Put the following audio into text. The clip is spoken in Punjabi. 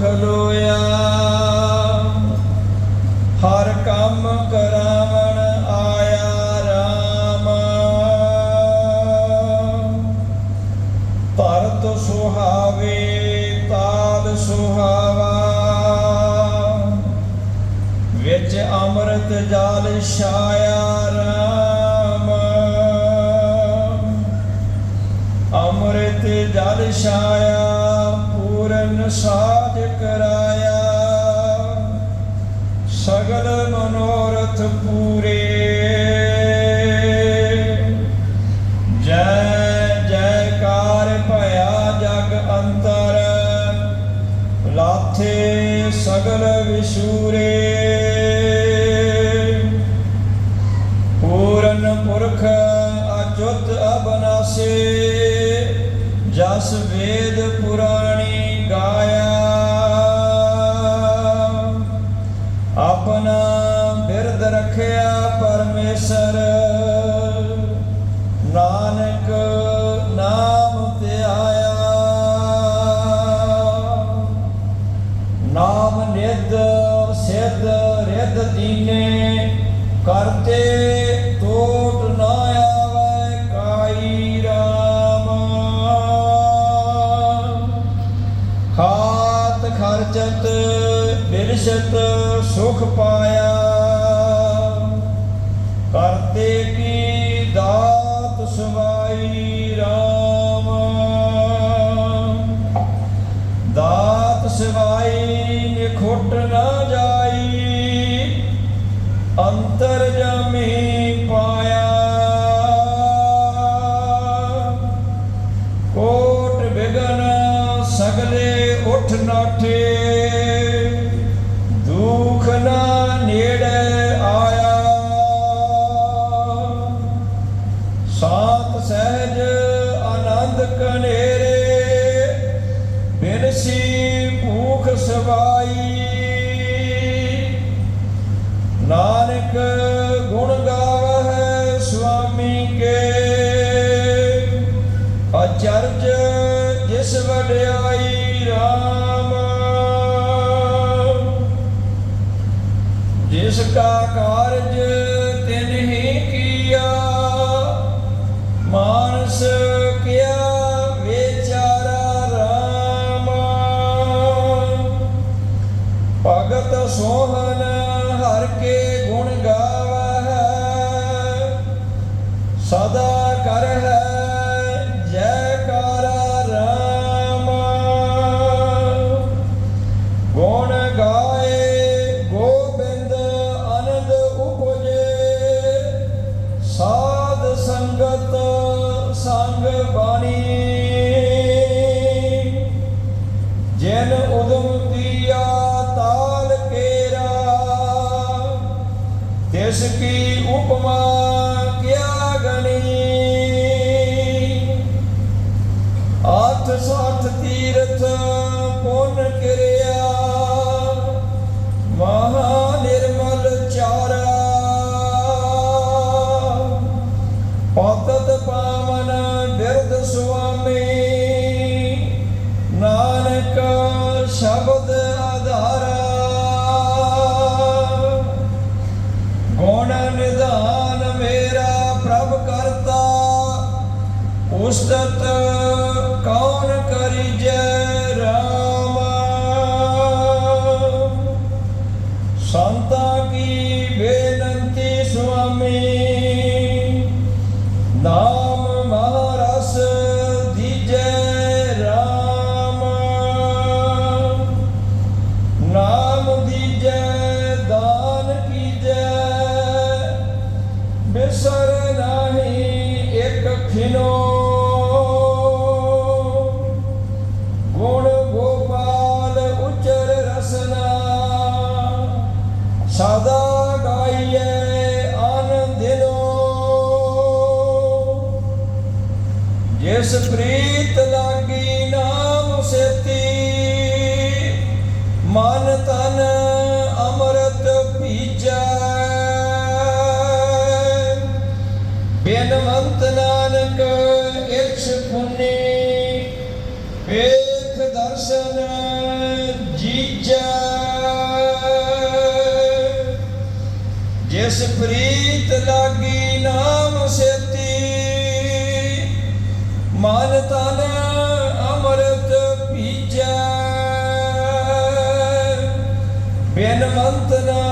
ਖਲੋਇਆ ਹਰ ਕੰਮ ਕਰਾਵਣ ਆਇਆ RAM ਭਰਤ ਸੁਹਾਵੇ, ਤਾਲ ਸੁਹਾਵਾ। ਵਿੱਚ ਅੰਮ੍ਰਿਤ ਜਲ ਛਾਇਆ ਰਾਮ। ਅੰਮ੍ਰਿਤ ਜਲ ਛਾਇਆ ਮਨੋਰਥ ਪੂਰੇ ਜੈ ਜੈਕਾਰ ਭਇਆ ਜਗ ਅੰਤਰ, ਲਾਥੇ ਸਗਲ ਵਿਸ਼ੂਰੇ ਪੂਰਨ ਪੁਰਖ ਅਚੁੱਤ ਅਬਨਾਸੇ, ਜਸ ਵੇਦ ਪੁਰਾ परमेश्वर ਅੰਤਰ ਜਮੀ ਨਾਨਕ ਗੁਣ ਗਾਵਹਿ ਸੁਆਮੀ ਕੇ। ਅਚਰਜ ਜਿਸ ਵਡਿਆਈ RAM ਜਿਸ ਕਾ ਕਾਰਜ ਤਿਨ ਹੀ ਕੀਆ, ਮਾਨਸ ਕਿਆ ਵਿਚਾਰਾ RAM ਭਗਤ ਸੋਹਨ ਹਰ ਕੇ ਸਦਾ ਕਰ ਹੈ ਜੈਕਾਰਾ ਰਾਮ। ਗੁਣ ਗਾਏ, ਗੋਬਿੰਦ ਅਨੰਦ ਉਪਜੇ। ਸਾਧ ਸੰਗਤ ਸੰਗ ਬਾਣੀ। ਜਿਨ ਉਦਮ ਕੀਆ ਤਾਲ ਕੇਰਾ, ਤਿਸ ਕੀ ਉਪਮਾ ਸ਼ਬਦ ਆਧਾਰ। ਗੁਣ ਨਿਧਾਨ ਮੇਰਾ ਪ੍ਰਭ ਕਰਤਾ ਉਸਤਤ ਦਰਸ਼ਨ ਜੀਜੈ। ਜਿਸ ਪ੍ਰੀਤ ਲਾਗੀ ਨਾਮ ਸੇਤੀ ਮਨ ਤਨ ਅੰਮ੍ਰਿਤ ਪੀਜੈ। ਬਿਨ ਮੰਤ ਨਾ